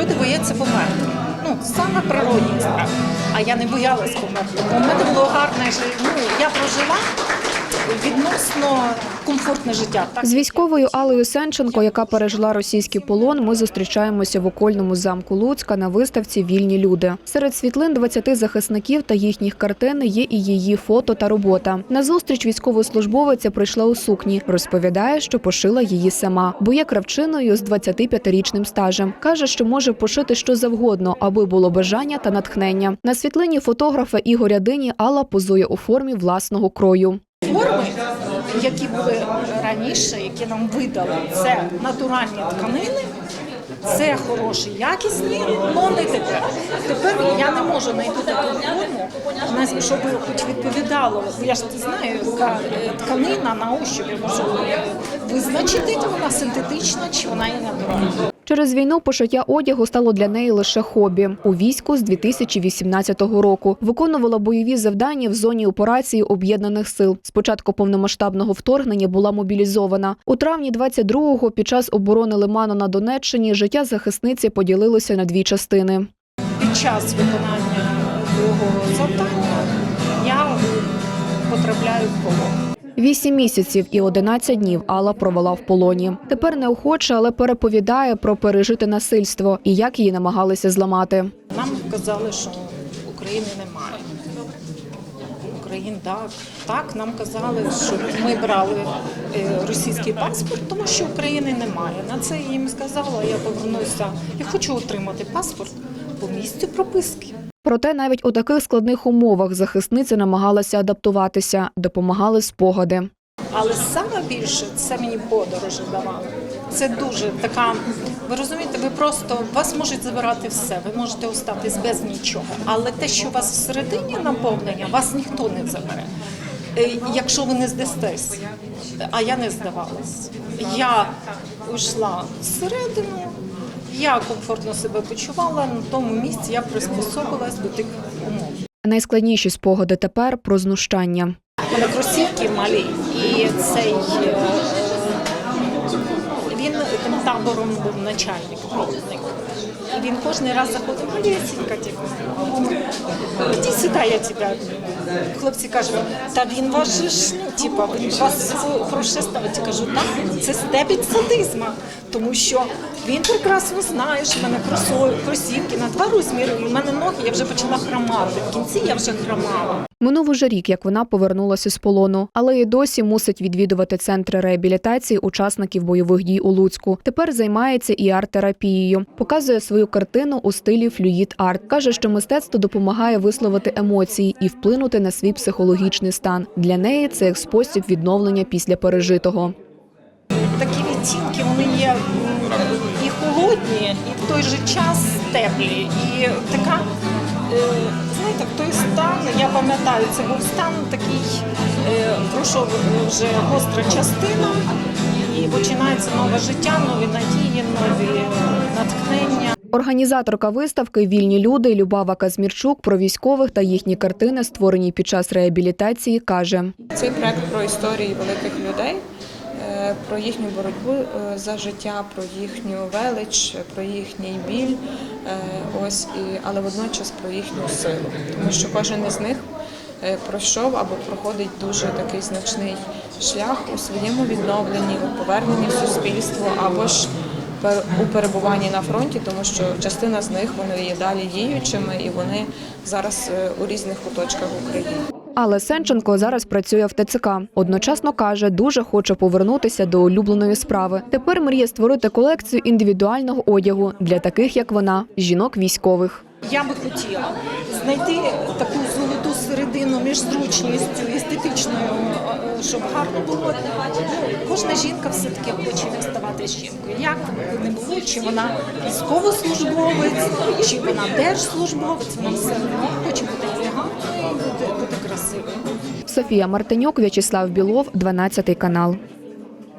люди бояться померти. Ну, саме природні справи. А я не боялась померти. У мене було гарне життя. Ну, я прожила відносно комфортне життя. З військовою Алею Сенченко, яка пережила російський полон, ми зустрічаємося в окольному замку Луцька на виставці Вільні люди. Серед світлин 20 захисників та їхніх картин є і її фото та робота. На зустріч військовослужбовиця прийшла у сукні. Розповідає, що пошила її сама, бо є кравчиною з 25-річним стажем. каже, що може пошити що завгодно, аби було бажання та натхнення. На світлині фотографа Ігоря Дині Алла позує у формі власного крою. Форми, які були раніше, які нам видали, це натуральні тканини, це хороші, якісні, але не тепер. Тепер я не можу знайти таку форму, щоб хоч відповідало. Я ж знаю, яка е, тканина на ощупь я можу визначити, вона синтетична чи вона є натуральна. Через війну пошиття одягу стало для неї лише хобі. У війську з 2018 року виконувала бойові завдання в зоні операції об'єднаних сил. З початку повномасштабного вторгнення була мобілізована. У травні 22-го під час оборони Лиману на Донеччині життя захисниці поділилося на дві частини. Під час виконання бойового завдання я потрапляю в полон. Вісім місяців і 11 днів Алла провела в полоні. Тепер неохоче, але переповідає про пережите насильство і як її намагалися зламати. Нам казали, що України немає. Україн так. Так, нам казали, що ми брали е, російський паспорт, тому що України немає. На це їм сказала, я повернуся. Я хочу отримати паспорт по місцю прописки. Проте навіть у таких складних умовах захисниця намагалася адаптуватися, допомагали спогади. Але саме більше це мені подорожі давали. Це дуже така. Ви розумієте, ви просто вас можуть забирати все. Ви можете остатись без нічого. Але те, що у вас всередині наповнення, вас ніхто не забере. Е, Якщо ви не здастесь, а я не здавалась. Я йшла всередину, я комфортно себе почувала на тому місці, я приспособилась до тих умов. Найскладніші спогади тепер про знущання. У мене кросівки малі, і цей е, він тим табором був начальник, провідник. І він кожен раз заходив, Олесенька, типу, іди сюди, я тебе. Хлопці кажуть, та він ваш же ж, ну, типу, він вас проще ставить. Я кажу, так, це степінь садизма, тому що він прекрасно знає, що в мене кросівки на два розміри, і в мене ноги, я вже почала хромати. В кінці я вже хромала. Минув уже рік, як вона повернулася з полону, але і досі мусить відвідувати центри реабілітації учасників бойових дій у Луцьку. Тепер займається і арт-терапією. Показує свою картину у стилі флюїд арт. каже, що мистецтво допомагає висловити емоції і вплинути на свій психологічний стан. Для неї це як спосіб відновлення після пережитого. такі відтінки вони є і холодні, і в той же час теплі. І така, е, знаєте, той стан, я пам'ятаю, це був стан такий, е, пройшов вже гостра частина, і починається нове життя, нові надії, нові натхнення. Організаторка виставки Вільні люди Любава Казмірчук про військових та їхні картини, створені під час реабілітації, каже. Цей проект про історії великих людей, про їхню боротьбу е, за життя, про їхню велич, про їхній біль, е, ось і але водночас про їхню силу, тому що кожен із них е, пройшов або проходить дуже такий значний шлях у своєму відновленні, у поверненні в суспільство або ж у перебуванні на фронті, тому що частина з них вони є далі діючими і вони зараз е, у різних куточках України. Але Сенченко зараз працює в ТЦК. Одночасно каже, дуже хоче повернутися до улюбленої справи. Тепер мріє створити колекцію індивідуального одягу для таких, як вона, жінок військових. Я би хотіла знайти таку золоту середину між зручністю естетичною, е, щоб гарно було. Ну, Кожна жінка все-таки хоче ставати жінкою. Як не було, чи вона військовослужбовець, чи вона держслужбовець, вона все хоче бути Софія Мартинюк, В'ячеслав Білов, 12 канал.